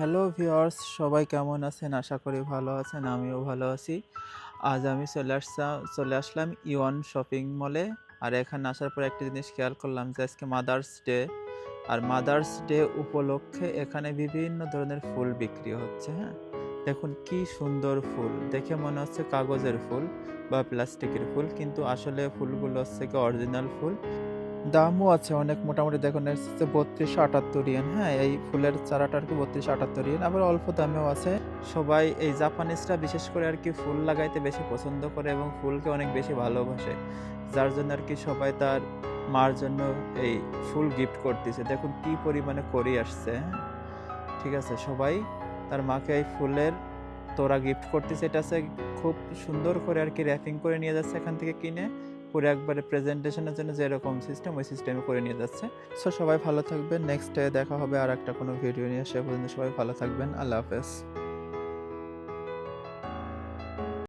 Hello viewers সবাই কেমন আছেন? আশা করি ভালো আছেন, আমিও ভালো আছি। আজ আমি চলে আসলাম চলে আসলাম ইওয়ান শপিং মলে আর এখানে আসার পর একটা জিনিস খেয়াল করলাম যে, আজকে মাদার্স ডে আর মাদার্স ডে উপলক্ষে এখানে বিভিন্ন ধরনের ফুল বিক্রি হচ্ছে হ্যাঁ? দেখুন কি সুন্দর ফুল। দেখে মনে হচ্ছে কাগজের ফুল বা প্লাস্টিকের ফুল, কিন্তু আসলে ফুলগুলো হচ্ছে কি অরিজিনাল ফুল। দামও আছে অনেক মোটামুটি। দেখুন হচ্ছে বত্রিশশো আটাত্তর ইয়েন হ্যাঁ এই ফুলের চারাটা আর কি বত্রিশশো আটাত্তর ইয়েন আবার অল্প দামেও আছে। সবাই এই জাপানিজরা বিশেষ করে আর কি ফুল লাগাইতে বেশি পছন্দ করে এবং ফুলকে অনেক বেশি ভালোবাসে। যার জন্য আর কি সবাই তার মার জন্য এই ফুল গিফট করতেছে। দেখুন কি পরিমাণে করি আসছে হ্যাঁ। ঠিক আছে, সবাই তার মাকে এই ফুলের তোরা গিফট করতেছে। এটা খুব সুন্দর করে আর কি র্যাপিং করে নিয়ে যাচ্ছে এখান থেকে কিনে। পুরো একবারে প্রেজেন্টেশনের জন্য যেরকম সিস্টেম ওই সিস্টেমে করে নিয়ে যাচ্ছে। সো সবাই ভালো থাকবেন। নেক্সট ডে দেখা হবে আর একটা কোনো ভিডিও নিয়ে। সে পর্যন্ত সবাই ভালো থাকবেন। আল্লাহ হাফেজ।